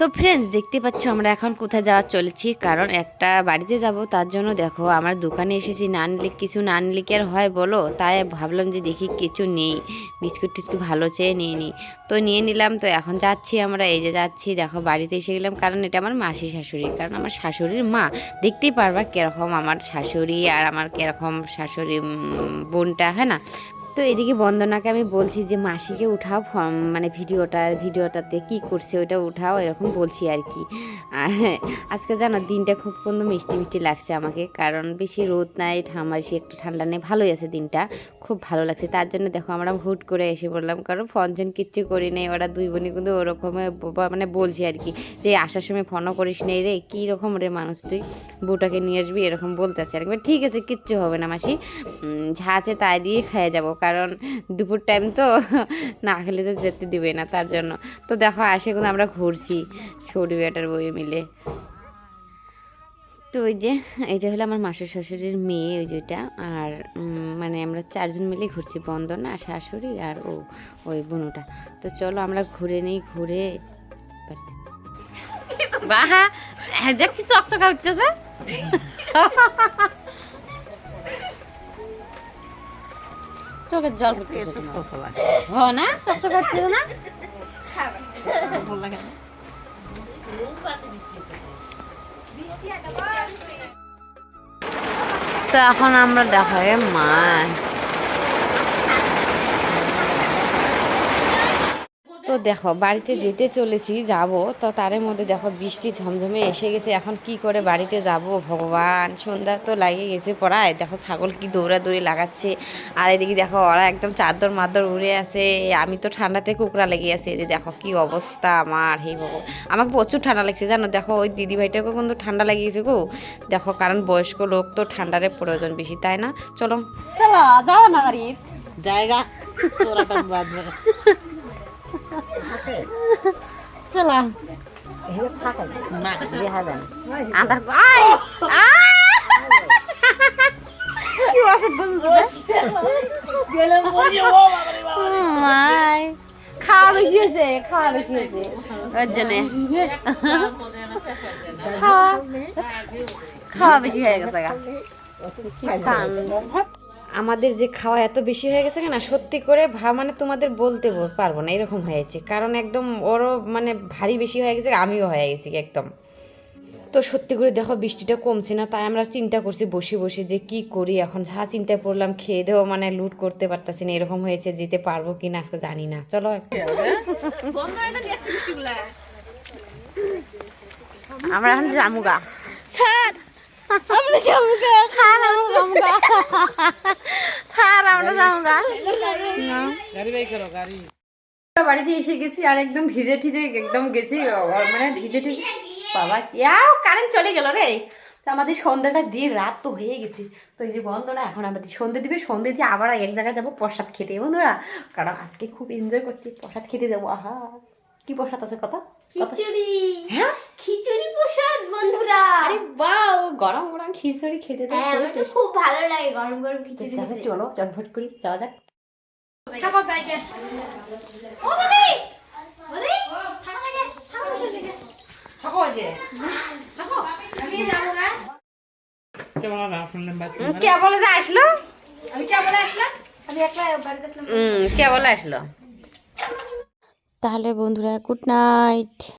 তো ফ্রেন্ডস দেখতে পাচ্ছ আমরা এখন কোথায় যাওয়া চলেছি। কারণ একটা বাড়িতে যাব, তার জন্য দেখো আমার দোকানে এসেছি। না নিলে কিছু না নিলে আর হয় বলো? তাই ভাবলাম যে দেখি কিছু নেই। বিস্কুট টিস্কুট ভালো চেয়ে নিয়ে নিই তো নিয়ে নিলাম, তো এখন যাচ্ছি আমরা। এই যে যাচ্ছি, দেখো বাড়িতে এসে গেলাম। কারণ এটা আমার মাসি শাশুড়ি। কারণ আমার শাশুড়ির মা, দেখতেই পারবা কীরকম আমার শাশুড়ি আর আমার কীরকম শাশুড়ি বোনটা হ্যাঁ না? তো এদিকে বন্দনাকে আমি বলছি যে, মাসিকে উঠাও মানে ভিডিওটা, ভিডিওটাতে কি করছে ওইটা উঠাও, এরকম বলছি আর কি। আজকে জানো, দিনটা খুব কিন্তু মিষ্টি মিষ্টি লাগছে আমাকে, কারণ বেশি রোদ নাই বেশি একটু ঠান্ডা নেই, ভালোই আছে দিনটা, খুব ভালো লাগছে। তার জন্য দেখো, আমরা হুট করে এসে বললাম, কারণ ফোনজন কিচ্ছু করি নেই, ওরা দুই বোনই কিন্তু ওরকম মানে বলছি আর কি, যে আসার সময় ফোনও করিস নেই রে, কী রকম রে মানুষ তুই, বউটাকে নিয়ে আসবি, এরকম বলতেছে। আর ঠিক আছে, কিচ্ছু হবে না মাসি যা আছে তাই দিয়ে খেয়ে যাব কারণ দুপুর টাইম তো না খেলে তো যেতে দিবে না তার জন্য। তো দেখো আসে কিন্তু আমরা ঘুরছি ছড়ি বেটার বই মিলে। তো ওই যে, এটা হলো আমার মাসুর শাশুড়ির মেয়ে, ওই যেটা আর মানে আমরা চারজন মিলে ঘুরছি, বন্দনা শাশুড়ি আর ও, ওই বোনটা। তো চলো আমরা ঘুরে নেই, ঘুরে। বাহা হ্যাঁ কি চকচকা উঠতেছে। চোখের জল তোমার। হ না? চকচকা উঠতেছে না? তো এখন আমরা দেখা মাছ তো দেখো, বাড়িতে যেতে চলেছি, যাব। তো তার মধ্যে দেখো, বৃষ্টি ঝমঝমে এসে গেছে। এখন কি করে বাড়িতে যাব? ভগবান, সন্ধ্যা তো লাগে গেছে পড়ায়। দেখো, ছাগল কি দৌড়াদৌড়ি লাগাচ্ছে। আর এদিকে দেখো, ওরা একদম চাদর মাদর উড়ে আছে। আমি তো ঠান্ডাতে কুকড়া লেগে আছে। যে দেখো, কি অবস্থা আমার, হে ভগবান। আমাকে প্রচুর ঠান্ডা লাগছে, জানো? দেখো, ওই দিদি ভাইটাকেও কিন্তু ঠান্ডা লেগে গেছে গো। দেখো, কারণ বয়স্ক লোক তো ঠান্ডারে প্রয়োজন বেশি, তাই না? চলো। জায়গা চলো না দেখা যায় না আধার আয় আয়! কি অসভ্য মাই খাওয়া বেশি হয়েছে খাওয়া বেশি হয়েছে ওর জন্য খাওয়া খাওয়া বেশি হয়ে গেছে গা। আমাদের যে খাওয়া এত বেশি হয়ে গেছে না সত্যি করে ভা মানে তোমাদের বলতে পারব না এরকম হয়েছে কারণ একদম ওরও মানে ভারী বেশি হয়ে গেছে আমিও হয়ে গেছি একদম। তো সত্যি করে দেখো বৃষ্টিটা কমছে না তাই আমরা চিন্তা করছি বসে বসে যে কি করি এখন। যা চিন্তায় পড়লাম খেয়ে দেও মানে লুট করতে পারতাছি না এরকম হয়েছে যেতে পারব কি না আজকে জানি না। চলো আমরা এখন জামুগা। আমরা জামুগা। আমরা জামুগা। বাড়িতে এসে গেছি আর একদম ভিজে ঠিজে একদম গেছি মানে ভিজে ঠিজে। বাবা ইয়াও কারেন্ট চলে গেল রে। তো আমাদের সন্ধ্যাটা দিয়ে রাত তো হয়ে গেছে। তো এই যে বন্ধুরা এখন আমাদের সন্ধে দিবে। সন্ধে দিয়ে আবার এক জায়গায় যাব প্রসাদ খেতে বন্ধুরা। কারণ আজকে খুব এনজয় করছি প্রসাদ খেতে যাব। আহা কি প্রসাদ আছে কথা খিচুড়ি। হ্যাঁ? খিচুড়ি প্রসাদ বন্ধুরা। আরে বাও গরম খিচুড়ি খেতে তো হ্যাঁ আমার তো খুব ভালো লাগে গরম গরম খিচুড়ি তাহলে খেতে। চলো চটফট করি যাওয়া যাক। থাকো সাইকেল ও বদি! বদি! থাকো সাইকেল থাকো সাইকেল থাকো। আমি যাব না। কেমন না শুনলাম বাদ কে বলে যে আসলো? আমি কে বলে আসলাম? আমি একলা বাড়িতে আসলাম কে বলে আসলো? তাহলে বন্ধুরা গুড নাইট